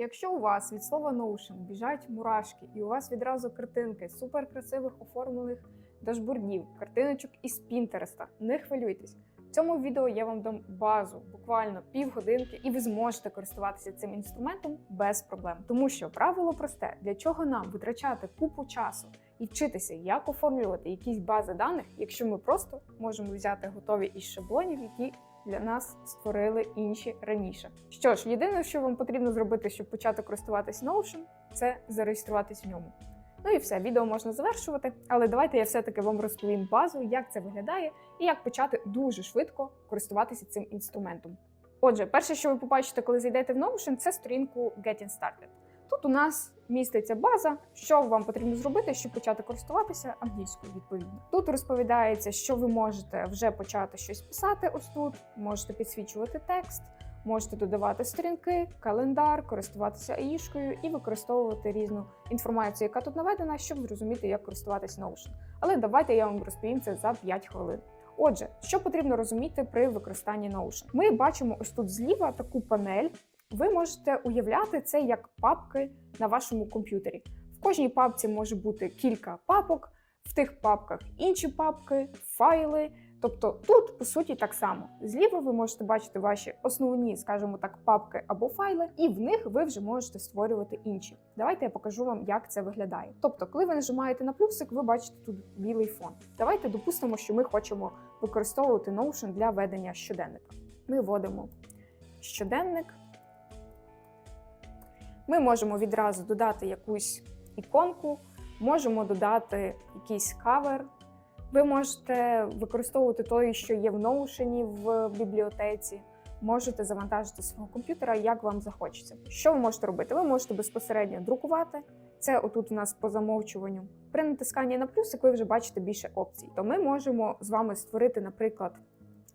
Якщо у вас від слова Notion біжать мурашки, і у вас відразу картинки суперкрасивих оформлених дашбордів, картиночок із Пінтереста, не хвилюйтесь. В цьому відео я вам дам базу, буквально півгодинки, і ви зможете користуватися цим інструментом без проблем. Тому що правило просте: для чого нам витрачати купу часу і вчитися, як оформлювати якісь бази даних, якщо ми просто можемо взяти готові із шаблонів, які для нас створили інші раніше. Що ж, єдине, що вам потрібно зробити, щоб почати користуватись Notion, це зареєструватись в ньому. Ну і все, відео можна завершувати, але давайте я все-таки вам розповім базу, як це виглядає і як почати дуже швидко користуватися цим інструментом. Отже, перше, що ви побачите, коли зайдете в Notion, це сторінку Getting Started. Тут у нас міститься база, що вам потрібно зробити, щоб почати користуватися англійською відповідно. Тут розповідається, що ви можете вже почати щось писати. Ось тут можете підсвічувати текст, можете додавати сторінки, календар, користуватися аїшкою і використовувати різну інформацію, яка тут наведена, щоб зрозуміти, як користуватися Notion. Але давайте я вам розповім це за 5 хвилин. Отже, що потрібно розуміти при використанні Notion? Ми бачимо ось тут зліва таку панель. Ви можете уявляти це як папки на вашому комп'ютері. В кожній папці може бути кілька папок, в тих папках інші папки, файли. Тобто тут, по суті, так само. Зліва ви можете бачити ваші основні, скажімо так, папки або файли, і в них ви вже можете створювати інші. Давайте я покажу вам, як це виглядає. Тобто, коли ви нажимаєте на плюсик, ви бачите тут білий фон. Давайте допустимо, що ми хочемо використовувати Notion для ведення щоденника. Ми вводимо щоденник. Ми можемо відразу додати якусь іконку, можемо додати якийсь кавер. Ви можете використовувати той, що є в Notion в бібліотеці. Можете завантажити свого комп'ютера, як вам захочеться. Що ви можете робити? Ви можете безпосередньо друкувати. Це отут у нас по замовчуванню. При натисканні на плюсик ви вже бачите більше опцій. То ми можемо з вами створити, наприклад,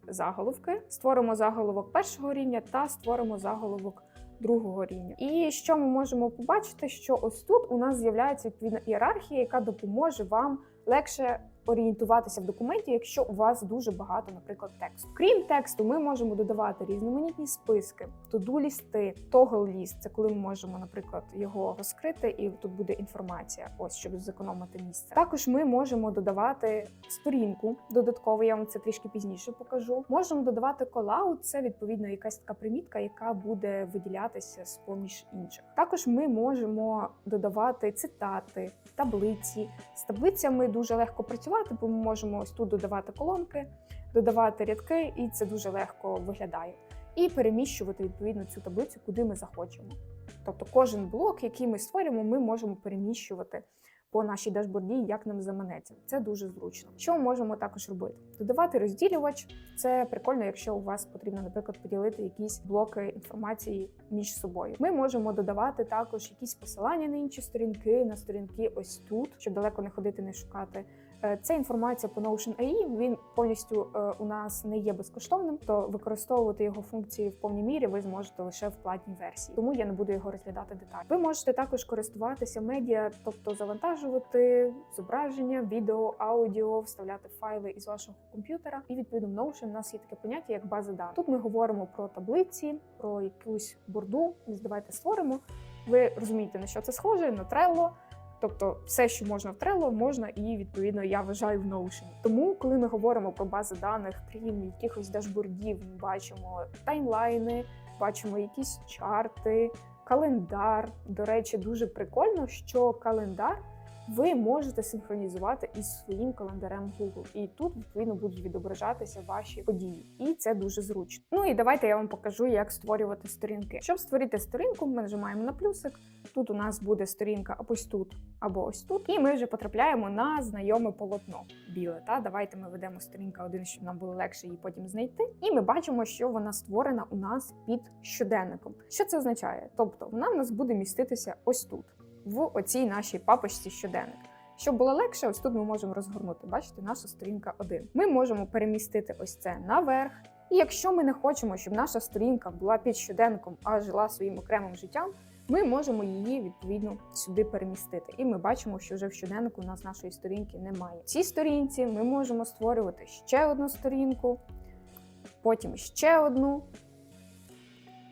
заголовки. Створимо заголовок першого рівня та створимо заголовок другого рівня. І що ми можемо побачити, що ось тут у нас з'являється відповідна ієрархія, яка допоможе вам легше орієнтуватися в документі, якщо у вас дуже багато, наприклад, тексту. Крім тексту, ми можемо додавати різноманітні списки, туду лісти, тогл ліст це коли ми можемо, наприклад, його розкрити, і тут буде інформація, ось щоб зекономити місце. Також ми можемо додавати сторінку додатково. Я вам це трішки пізніше покажу. Можемо додавати колаут, це відповідно якась така примітка, яка буде виділятися з поміж інших. Також ми можемо додавати цитати, таблиці. З таблицями дуже легко працювати, бо ми можемо ось тут додавати колонки, додавати рядки, і це дуже легко виглядає. І переміщувати відповідно цю таблицю, куди ми захочемо. Тобто кожен блок, який ми створюємо, ми можемо переміщувати по нашій дашборді, як нам заманеться. Це дуже зручно. Що ми можемо також робити? Додавати розділювач. Це прикольно, якщо у вас потрібно, наприклад, поділити якісь блоки інформації між собою. Ми можемо додавати також якісь посилання на інші сторінки, на сторінки ось тут, щоб далеко не ходити, не шукати. Це інформація по Notion AI, Він повністю е, у нас не є безкоштовним, то використовувати його функції в повній мірі ви зможете лише в платній версії. Тому я не буду його розглядати детально. Ви можете також користуватися медіа, тобто завантажувати зображення, відео, аудіо, вставляти файли із вашого комп'ютера. І відповідно в Notion у нас є таке поняття як база даних. Тут ми говоримо про таблиці, про якусь борду. Давайте створимо. Ви розумієте на що це схоже? На Trello. Тобто, все, що можна в Trello, можна і відповідно я вважаю в Notion. Тому, коли ми говоримо про бази даних, крім якихось дашбордів, ми бачимо таймлайни, бачимо якісь чарти, календар. До речі, дуже прикольно, що календар ви можете синхронізувати із своїм календарем Google. І тут відповідно будуть відображатися ваші події. І це дуже зручно. Ну і давайте я вам покажу, як створювати сторінки. Щоб створити сторінку, ми нажимаємо на плюсик. Тут у нас буде сторінка або ось тут, або ось тут. І ми вже потрапляємо на знайоме полотно біле. Та давайте ми ведемо сторінка один, щоб нам було легше її потім знайти. І ми бачимо, що вона створена у нас під щоденником. Що це означає? Тобто вона в нас буде міститися ось тут, в оцій нашій папочці щоденник. Щоб було легше, ось тут ми можемо розгорнути. Бачите, наша сторінка 1. Ми можемо перемістити ось це наверх. І якщо ми не хочемо, щоб наша сторінка була під щоденником, а жила своїм окремим життям, ми можемо її відповідно сюди перемістити. І ми бачимо, що вже в щоденнику у нас нашої сторінки немає. В цій сторінці ми можемо створювати ще одну сторінку, потім ще одну.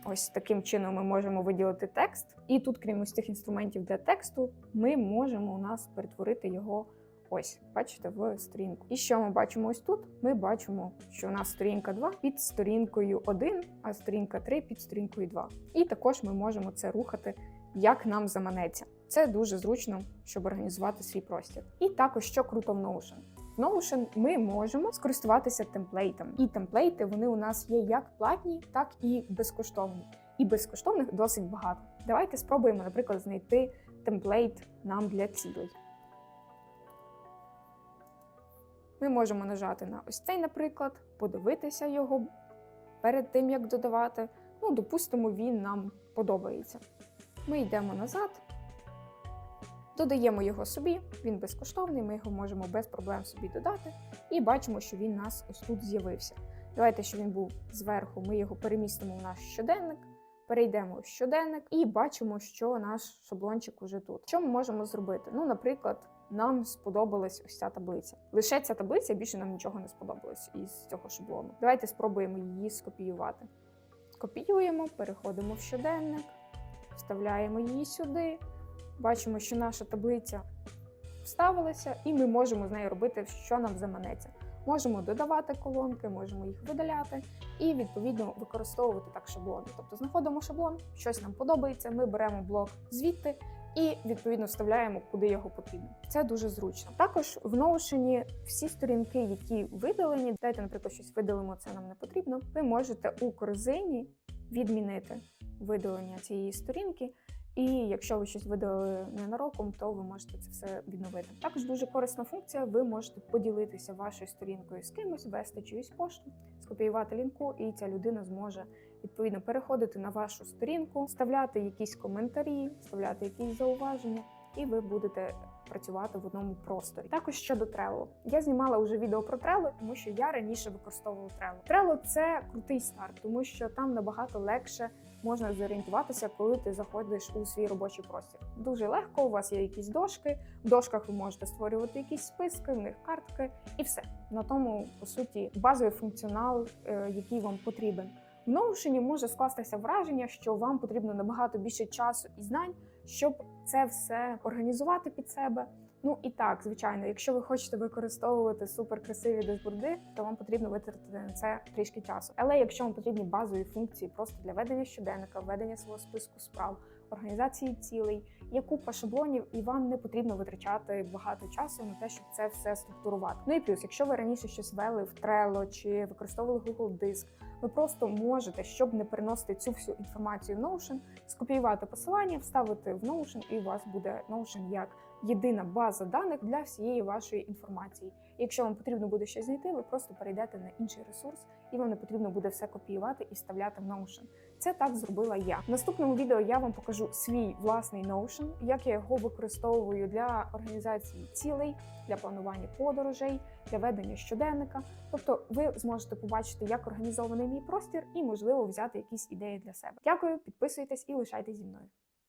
Ось таким чином ми можемо виділити текст. І тут, крім ось цих інструментів для тексту, ми можемо у нас перетворити його ось, бачите, в сторінку. І що ми бачимо ось тут? Ми бачимо, що у нас сторінка 2 під сторінкою 1, а сторінка 3 під сторінкою 2. І також ми можемо це рухати, як нам заманеться. Це дуже зручно, щоб організувати свій простір. І також що круто в Notion. В Notion ми можемо скористуватися темплейтами. І темплейти вони у нас є як платні, так і безкоштовні. І безкоштовних досить багато. Давайте спробуємо, наприклад, знайти темплейт нам для цілей. Ми можемо нажати на ось цей, наприклад, подивитися його перед тим, як додавати. Ну, допустимо, він нам подобається. Ми йдемо назад, додаємо його собі, він безкоштовний, ми його можемо без проблем собі додати, і бачимо, що він у нас ось тут з'явився. Давайте, щоб він був зверху, ми його перемістимо в наш щоденник, перейдемо в щоденник і бачимо, що наш шаблончик уже тут. Що ми можемо зробити? Ну, наприклад, нам сподобалась ось ця таблиця. Лише ця таблиця більше нам нічого не сподобалось із цього шаблону. Давайте спробуємо її скопіювати. Копіюємо, переходимо в щоденник, вставляємо її сюди. Бачимо, що наша таблиця вставилася, і ми можемо з нею робити, що нам заманеться. Можемо додавати колонки, можемо їх видаляти і відповідно використовувати так шаблони. Тобто знаходимо шаблон, щось нам подобається. Ми беремо блок звідти і відповідно вставляємо, куди його потрібно. Це дуже зручно. Також в Notion всі сторінки, які видалені, дайте, наприклад, щось видалимо, це нам не потрібно. Ви можете у корзині відмінити видалення цієї сторінки. І якщо ви щось видалили ненароком, то ви можете це все відновити. Також дуже корисна функція. Ви можете поділитися вашою сторінкою з кимось, вести чиюсь пошту, скопіювати лінку, і ця людина зможе відповідно переходити на вашу сторінку, вставляти якісь коментарі, вставляти якісь зауваження, і ви будете працювати в одному просторі. Також щодо Trello. Я знімала вже відео про Trello, тому що я раніше використовувала Trello. Trello – це крутий старт, тому що там набагато легше можна зорієнтуватися, коли ти заходиш у свій робочий простір. Дуже легко. У вас є якісь дошки. В дошках ви можете створювати якісь списки, в них картки, і все на тому по суті базовий функціонал, е, який вам потрібен. В Notion може скластися враження, що вам потрібно набагато більше часу і знань, щоб це все організувати під себе. Ну і так, звичайно, якщо ви хочете використовувати суперкрасиві дашборди, то вам потрібно витратити на це трішки часу. Але якщо вам потрібні базові функції просто для ведення щоденника, ведення свого списку справ, організації цілей, є купа шаблонів, і вам не потрібно витрачати багато часу на те, щоб це все структурувати. Ну і плюс, якщо ви раніше щось вели в Trello чи використовували Google Диск, ви просто можете, щоб не переносити цю всю інформацію в Notion, скопіювати посилання, вставити в Notion, і у вас буде Notion як єдина база даних для всієї вашої інформації. Якщо вам потрібно буде щось знайти, ви просто перейдете на інший ресурс, і вам не потрібно буде все копіювати і вставляти в Notion. Це так зробила я. В наступному відео я вам покажу свій власний Notion, як я його використовую для організації цілей, для планування подорожей, для ведення щоденника. Тобто, ви зможете побачити, як організований мій простір, і можливо взяти якісь ідеї для себе. Дякую, підписуйтесь і лишайтесь зі мною.